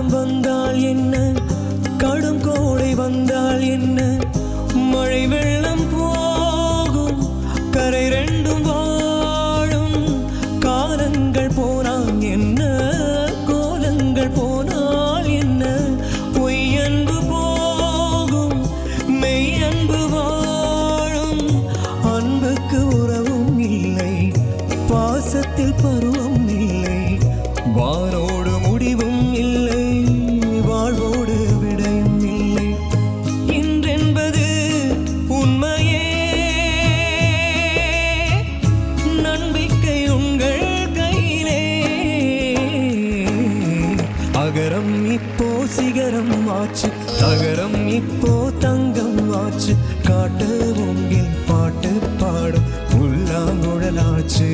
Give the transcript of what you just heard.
காலம் வந்தால் என்ன? கடும் கோடை வந்தால் என்ன? மழை வெள்ளம் போகும் கரை ரெண்டும் வாழும். காலங்கள் போனால் என்ன? கோலங்கள் போனால் என்ன? பொய் அன்பு போகும் மெய் அன்பு வாழும். அன்புக்கு உறவும் இல்லை பாசத்தில் பருவம் இல்லை. வாரம் தகரம் இப்போ சிகரம் ஆச்சு. தகரம் இப்போ தங்கம் ஆச்சு. காட்டு மூங்கில் பாட்டு பாடும். புல்லாங்குழலாச்சு